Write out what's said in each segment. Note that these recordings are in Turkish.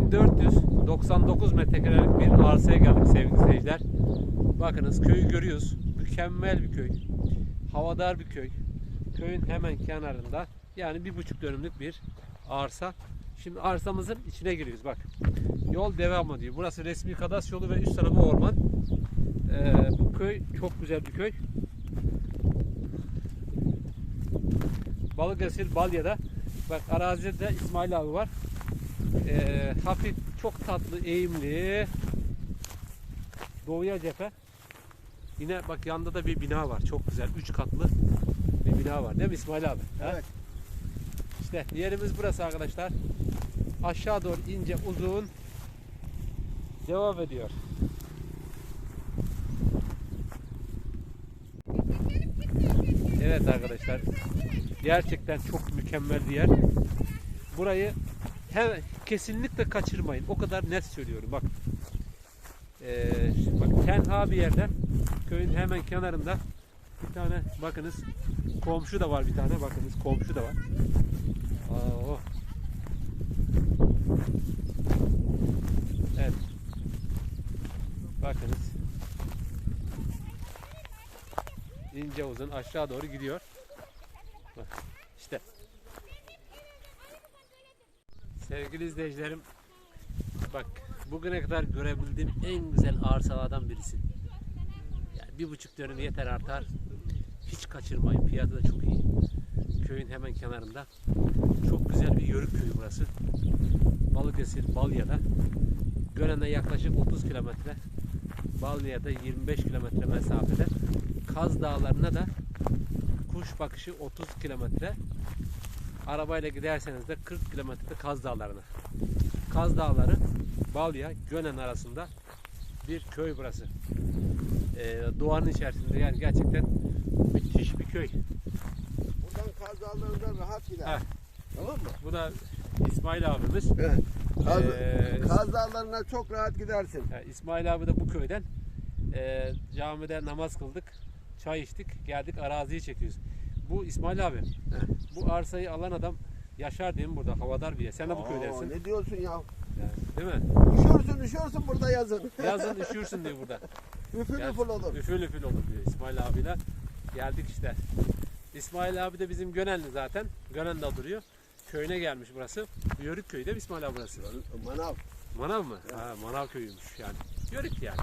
99 metrekarelik bir arsaya geldik sevgili seyirciler. Bakınız köyü görüyoruz. Mükemmel bir köy. Havadar bir köy. Köyün hemen kenarında yani bir buçuk dönümlük bir arsa. Şimdi arsamızın içine giriyoruz bak. Yol devam ediyor. Burası resmi kadas yolu ve üst tarafı orman. Ee, bu köy çok güzel bir köy. Balıkesir Balya'da bak arazide de İsmail abi var. Ee, hafif çok tatlı eğimli doğuya cephe yine bak yanında da bir bina var çok güzel 3 katlı bir bina var değil mi İsmail abi? Ha? Evet. İşte yerimiz burası arkadaşlar aşağı doğru ince uzun devam ediyor. Evet arkadaşlar gerçekten çok mükemmel bir yer. Burayı hem kesinlikle kaçırmayın. O kadar net söylüyorum. Bak. Ee, bak tenha bir yerden köyün hemen kenarında bir tane bakınız komşu da var bir tane bakınız komşu da var. Aa, oh. Evet. Bakınız. ince uzun aşağı doğru gidiyor. Bak işte. Sevgili izleyicilerim bak bugüne kadar görebildiğim en güzel arsalardan birisi. Yani bir buçuk dönüm yeter artar. Hiç kaçırmayın. Fiyatı da çok iyi. Köyün hemen kenarında. Çok güzel bir yörük köyü burası. Balıkesir, Balya'da. Gören'de yaklaşık 30 kilometre. Balya'da 25 kilometre mesafede. Kaz Dağları'na da kuş bakışı 30 kilometre. Arabayla giderseniz de 40 kilometre Kaz Dağları'na. Kaz Dağları, Balya, Gönen arasında bir köy burası. Ee, doğanın içerisinde yani gerçekten müthiş bir köy. Buradan kazalarından rahat gider. Ha. Tamam mı? Bu da İsmail abimiz. Evet. Kaz, Ee, Kaz Dağları'na çok rahat gidersin. İsmail abi de bu köyden Ee, camide namaz kıldık, çay içtik, geldik araziyi çekiyoruz. Bu İsmail abi, bu arsayı alan adam yaşar değil mi burada? Havadar bir yer. Sen de bu köydensin. Ne diyorsun ya? Değil mi? Üşürsün üşürsün burada yazın. Yazın üşürsün diyor burada. Üfül üfül olur. Üfül üfül olur diyor İsmail abiyle. Geldik işte. İsmail abi de bizim Gönenli zaten. Gönen'de duruyor. Köyüne gelmiş burası. Yörük köyü değil mi İsmail abi burası? Manav. Manav mı? Ha, Manav köyüymüş yani. Yörük yani.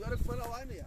Yarık manav aynı ya.